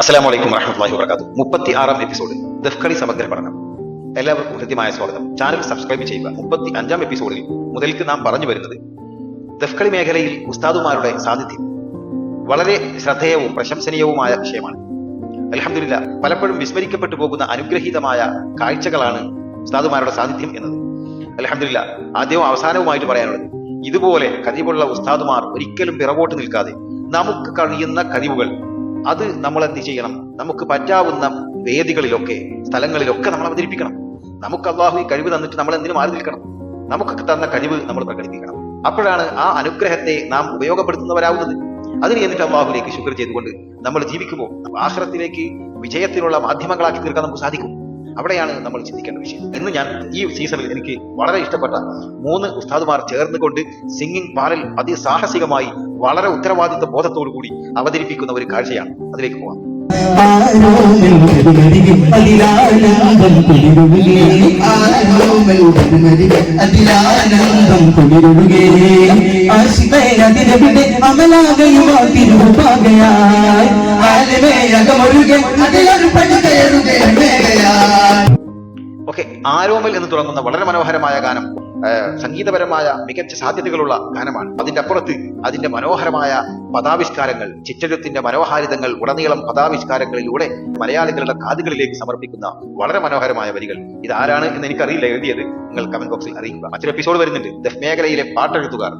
അസ്സലാമു അലൈക്കും വറഹമത്തുള്ളാഹി വബറകാതുഹു. മുപ്പത്തി ആറാം എപ്പിസോഡ് ദഫ്കളി സമഗ്ര പഠനം. എല്ലാവർക്കും ഹൃദ്യമായ സ്വാഗതം. ചാനൽ സബ്സ്ക്രൈബ് ചെയ്യുക. മുപ്പത്തി അഞ്ചാം എപ്പിസോഡിൽ മുതൽക്ക് നാം പറഞ്ഞു വരുന്നത് ദഫ്കളി മേഖലയിൽ ഉസ്താദുമാരുടെ സാന്നിധ്യം വളരെ ശ്രദ്ധേയവും പ്രശംസനീയവുമായ വിഷയമാണ്. അലഹമില്ല പലപ്പോഴും വിസ്മരിക്കപ്പെട്ടു പോകുന്ന അനുഗ്രഹീതമായ കാഴ്ചകളാണ് ഉസ്താദുമാരുടെ സാന്നിധ്യം എന്നത്. അലഹമില്ല ആദ്യവും അവസാനവുമായിട്ട് പറയാനുള്ളത് ഇതുപോലെ കഴിവുള്ള ഉസ്താദുമാർ ഒരിക്കലും പിറകോട്ട് നിൽക്കാതെ നമുക്ക് കഴിയുന്ന കഴിവുകൾ അത് നമ്മൾ എന്ത് ചെയ്യണം? നമുക്ക് പറ്റാവുന്ന വേദികളിലൊക്കെ സ്ഥലങ്ങളിലൊക്കെ നമ്മൾ അവതരിപ്പിക്കണം. നമുക്ക് അള്ളാഹു ഈ കഴിവ് തന്നിട്ട് നമ്മൾ എന്തിനു മാറി നിൽക്കണം. നമുക്ക് തന്ന കഴിവ് നമ്മൾ പ്രകടിപ്പിക്കണം. അപ്പോഴാണ് ആ അനുഗ്രഹത്തെ നാം ഉപയോഗപ്പെടുത്തുന്നവരാവുന്നത്. അതിന് എന്നിട്ട് അള്ളാഹുലേക്ക് ശുക്ർ ചെയ്തുകൊണ്ട് നമ്മൾ ജീവിക്കുമ്പോൾ ആശ്രത്തിലേക്ക് വിജയത്തിനുള്ള മാധ്യമങ്ങളാക്കി തീർക്കാൻ നമുക്ക് സാധിക്കും. അവിടെയാണ് നമ്മൾ ചിന്തിക്കേണ്ട വിഷയം. ഇന്ന് ഞാൻ ഈ സീസണിൽ എനിക്ക് വളരെ ഇഷ്ടപ്പെട്ട മൂന്ന് ഉസ്താദുമാർ ചേർന്നുകൊണ്ട് സിംഗിങ് പാലിൽ അതിസാഹസികമായി വളരെ ഉത്തരവാദിത്വ ബോധത്തോടു കൂടി അവതരിപ്പിക്കുന്ന ഒരു കാഴ്ചയാണ്. അതിലേക്ക് പോവാം. അതിലാനന്ദം ആലമേയകമൊഴുകെ അതിലൊരു പടി കയറുകയായി ഓക്കെ ആരോമൽ എന്ന് തുടങ്ങുന്ന വളരെ മനോഹരമായ ഗാനം സംഗീതപരമായ മികച്ച സാധ്യതകളുള്ള ഗാനമാണ്. അതിന്റെ അപ്പുറത്ത് അതിന്റെ മനോഹരമായ പദാവിഷ്കാരങ്ങൾ ചിറ്റഴുത്തിന്റെ മനോഹാരിതങ്ങൾ ഉടനീളം പദാവിഷ്കാരങ്ങളിലൂടെ മലയാളികളുടെ കാതുകളിലേക്ക് സമർപ്പിക്കുന്ന വളരെ മനോഹരമായ വരികൾ. ഇതാരാണ് എന്ന് എനിക്കറിയില്ല എഴുതിയത്. നിങ്ങൾ കമന്റ് ബോക്സിൽ അറിയിക്കുക. മറ്റൊരു എപ്പിസോഡ് വരുന്നുണ്ട്. ദഫ് മേഖലയിലെ പാട്ടെഴുത്തുകാർ.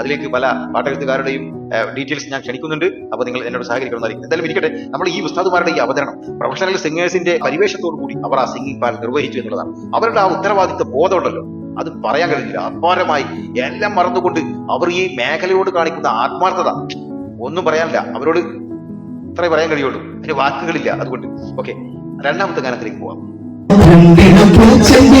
അതിലേക്ക് പല പാട്ടെഴുത്തുകാരുടെയും ഡീറ്റെയിൽസ് ഞാൻ ക്ഷണിക്കുന്നുണ്ട്. അപ്പോൾ നിങ്ങൾ എന്നോട് സഹകരിക്കണമെന്നായിരിക്കും. എന്തായാലും ഇരിക്കട്ടെ. നമ്മൾ ഈ ഉസ്താദുമാരുടെ ഈ അവതരണം പ്രൊഫഷണൽ സിംഗേഴ്സിന്റെ പരിവേഷത്തോടു കൂടി അവർ ആ സിംഗിങ് പാൽ നിർവഹിച്ചു എന്നുള്ളതാണ്. അവരുടെ ആ ഉത്തരവാദിത്വ ബോധമുണ്ടല്ലോ. അത് പറയാൻ കഴിയില്ല. അപാരമായി എല്ലാം മറന്നുകൊണ്ട് അവർ ഈ മേഖലയോട് കാണിക്കുന്ന ആത്മാർത്ഥത. ഒന്നും പറയാനില്ല. അവരോട് ഇത്രേ പറയാൻ കഴിയുള്ളൂ. അതിന് വാക്കുകളില്ല അതുകൊണ്ട്. ഓക്കെ. രണ്ടാമത്തെ ഗാനത്തിലേക്ക് പോവാം. രണ്ടിട പൂച്ചെണ്ടി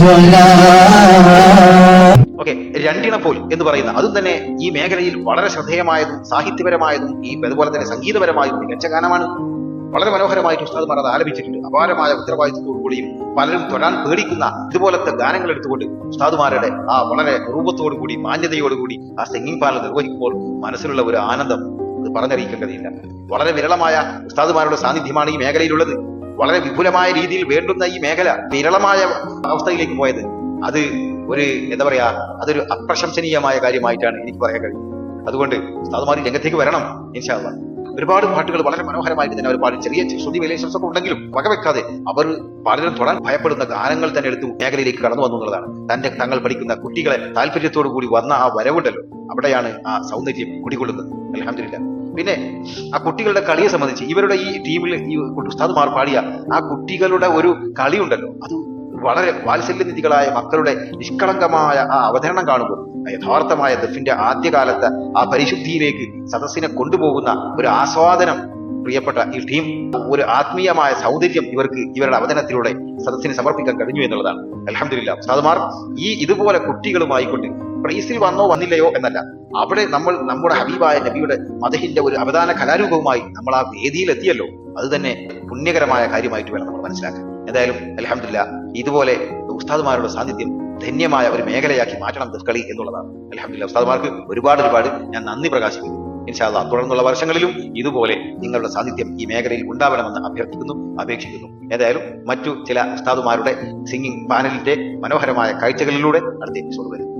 ജ്വല. ഓക്കെ രണ്ടിണപ്പോൽ എന്ന് പറയുന്ന അതും തന്നെ ഈ മേഖലയിൽ വളരെ ശ്രദ്ധേയമായതും സാഹിത്യപരമായതും ഈ അതുപോലെ തന്നെ സംഗീതപരമായും മികച്ച ഗാനമാണ്. വളരെ മനോഹരമായിട്ട് ഉസ്താദ്മാർ അത് ആലപിച്ചിട്ടുണ്ട്. അപാരമായ ഉത്തരവാദിത്വത്തോടുകൂടിയും പലരും തൊഴാൻ പേടിക്കുന്ന ഇതുപോലത്തെ ഗാനങ്ങൾ എടുത്തുകൊണ്ട് ഉസ്താദുമാരുടെ ആ വളരെ രൂപത്തോടുകൂടി മാന്യതയോടുകൂടി ആ സിംഗിങ് പാലം നിർവഹിക്കുമ്പോൾ മനസ്സിലുള്ള ഒരു ആനന്ദം അത് പറഞ്ഞറിയിക്കാൻ കഴിയില്ല വളരെ വിരളമായ ഉസ്താദുമാരുടെ സാന്നിധ്യമാണ് ഈ മേഖലയിലുള്ളത്. വളരെ വിപുലമായ രീതിയിൽ വേണ്ടുന്ന ഈ മേഖല വിരളമായ അവസ്ഥയിലേക്ക് പോയത്. അത് ഒരു എന്താ പറയാ അതൊരു അപ്രശംസനീയമായ കാര്യമായിട്ടാണ് എനിക്ക് പറയാൻ കഴിയും അതുകൊണ്ട് ഉസ്താദുമാർ രംഗത്തേക്ക് വരണം ഇൻഷാല്ല ഒരുപാട് പാട്ടുകൾ വളരെ മനോഹരമായിട്ട് തന്നെ അവർ പാടി. ചെറിയ ശ്രുതി വിലേഷൻസ് ഒക്കെ ഉണ്ടെങ്കിലും വകവെക്കാതെ അവർ പലരും തൊടാൻ ഭയപ്പെടുന്ന ഗാനങ്ങൾ തന്നെ എടുത്തു മേഖലയിലേക്ക് കടന്നു വന്നു എന്നുള്ളതാണ്. തന്റെ തങ്ങൾ പഠിക്കുന്ന കുട്ടികളെ താല്പര്യത്തോടു കൂടി വന്ന ആ വരവുണ്ടല്ലോ. അവിടെയാണ് ആ സൗന്ദര്യം കുടികൊള്ളുന്നത്. അലഹമില്ല പിന്നെ ആ കുട്ടികളുടെ കളിയെ സംബന്ധിച്ച് ഇവരുടെ ഈ ടീമിൽ ഈ ഉസ്താദുമാർ പാടിയ ആ കുട്ടികളുടെ ഒരു കളി ഉണ്ടല്ലോ. അത് വളരെ വാത്സല്യനിധികളായ മക്കളുടെ നിഷ്കളങ്കമായ ആ അവതരണം കാണുമ്പോൾ യഥാർത്ഥമായ ദഫിന്റെ ആദ്യകാലത്ത് ആ പരിശുദ്ധിയിലേക്ക് സദസ്സിനെ കൊണ്ടുപോകുന്ന ഒരു ആസ്വാദനം പ്രിയപ്പെട്ട ഈ ടീം ഒരു ആത്മീയമായ സൗന്ദര്യം ഇവർക്ക് ഇവരുടെ അവതരണത്തിലൂടെ സദസ്സിനെ സമർപ്പിക്കാൻ കഴിഞ്ഞു എന്നുള്ളതാണ്. അലഹമില്ല സാധുമാർ ഈ ഇതുപോലെ കുട്ടികളുമായിക്കൊണ്ട് പ്രൈസിൽ വന്നോ വന്നില്ലയോ എന്നല്ല. അവിടെ നമ്മൾ നമ്മുടെ ഹബീബായ നബിയുടെ മതഹിന്റെ ഒരു അവദാന കലാരൂപവുമായി നമ്മൾ ആ വേദിയിൽ എത്തിയല്ലോ അത് തന്നെ പുണ്യകരമായ കാര്യമായിട്ട് വേണം നമ്മൾ മനസ്സിലാക്കാൻ. എന്തായാലും അലഹമില്ല ഇതുപോലെ ഉസ്താദുമാരുടെ സാന്നിധ്യം ധന്യമായ ഒരു മേഖലയാക്കി മാറ്റണം ദുഷ്കളി എന്നുള്ളതാണ്. അലഹമില്ല ഉസ്താദുമാർക്ക് ഒരുപാട് ഒരുപാട് ഞാൻ നന്ദി പ്രകാശിക്കുന്നു. ഇൻഷാല്ല തുടർന്നുള്ള വർഷങ്ങളിലും ഇതുപോലെ നിങ്ങളുടെ സാന്നിധ്യം ഈ മേഖലയിൽ ഉണ്ടാവണമെന്ന് അഭ്യർത്ഥിക്കുന്നു അപേക്ഷിക്കുന്നു. ഏതായാലും മറ്റു ചില ഉസ്താദുമാരുടെ സിംഗിംഗ് പാനലിന്റെ മനോഹരമായ കാഴ്ചകളിലൂടെ അടുത്ത എപ്പിസോഡ് വരും.